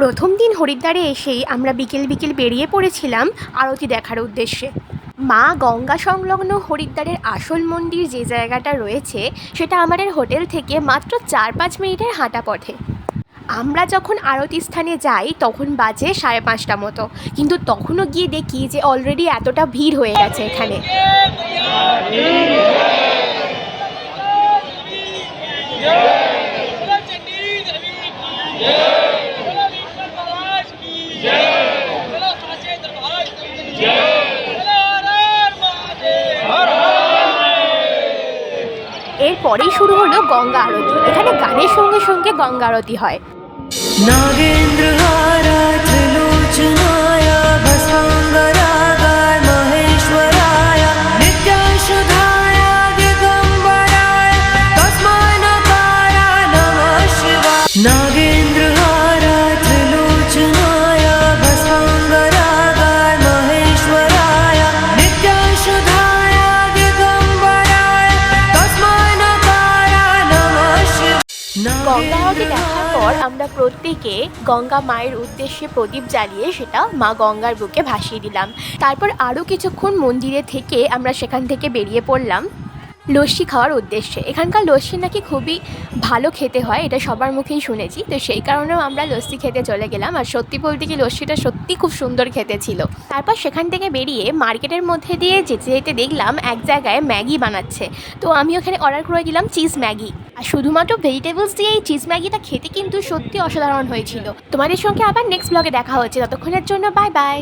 প্রথম দিন হরিদ্বারে এসেই আমরা বিকেল বিকেল বেরিয়ে পড়েছিলাম আরতি দেখার উদ্দেশ্যে। মা গঙ্গা সংলগ্ন হরিদ্বারের আসল মন্দির যে জায়গাটা রয়েছে, সেটা আমাদের হোটেল থেকে মাত্র চার পাঁচ মিনিটের হাঁটা পথে। আমরা যখন আরতি স্থানে যাই, তখন বাজে সাড়ে পাঁচটা মতো। কিন্তু তখনও গিয়ে দেখি যে অলরেডি এতটা ভিড় হয়ে গেছে এখানে। এরপরেই শুরু হলো গঙ্গা আরতি। এখানে গানের সঙ্গে সঙ্গে গঙ্গা আরতি হয়। নগেন্দ্র গঙ্গা দেখার পর আমরা প্রত্যেকে গঙ্গা মায়ের উদ্দেশ্যে প্রদীপ জ্বালিয়ে সেটা মা গঙ্গার বুকে ভাসিয়ে দিলাম। তারপর আরও কিছুক্ষণ মন্দিরে থেকে আমরা সেখান থেকে বেরিয়ে পড়লাম। লস্যি খাওয়ার উদ্দেশ্যে। এখানকার লস্যি নাকি খুবই ভালো খেতে হয়, এটা সবার মুখেই শুনেছি। তো সেই কারণেও আমরা লস্যি খেতে চলে গেলাম। আর সত্যি বলতে কি, লস্যিটা সত্যি খুব সুন্দর খেতে ছিল। তারপর সেখান থেকে বেরিয়ে মার্কেটের মধ্যে দিয়ে যেতে যেতে দেখলাম এক জায়গায় ম্যাগি বানাচ্ছে। তো আমি ওখানে অর্ডার করে দিলাম চিজ ম্যাগি। আর শুধুমাত্র ভেজিটেবলস দিয়ে এই চিজ ম্যাগিটা খেতে কিন্তু সত্যি অসাধারণ হয়েছিল। তোমাদের সঙ্গে আবার নেক্সট ব্লগে দেখা হচ্ছে। ততক্ষণের জন্য বাই বাই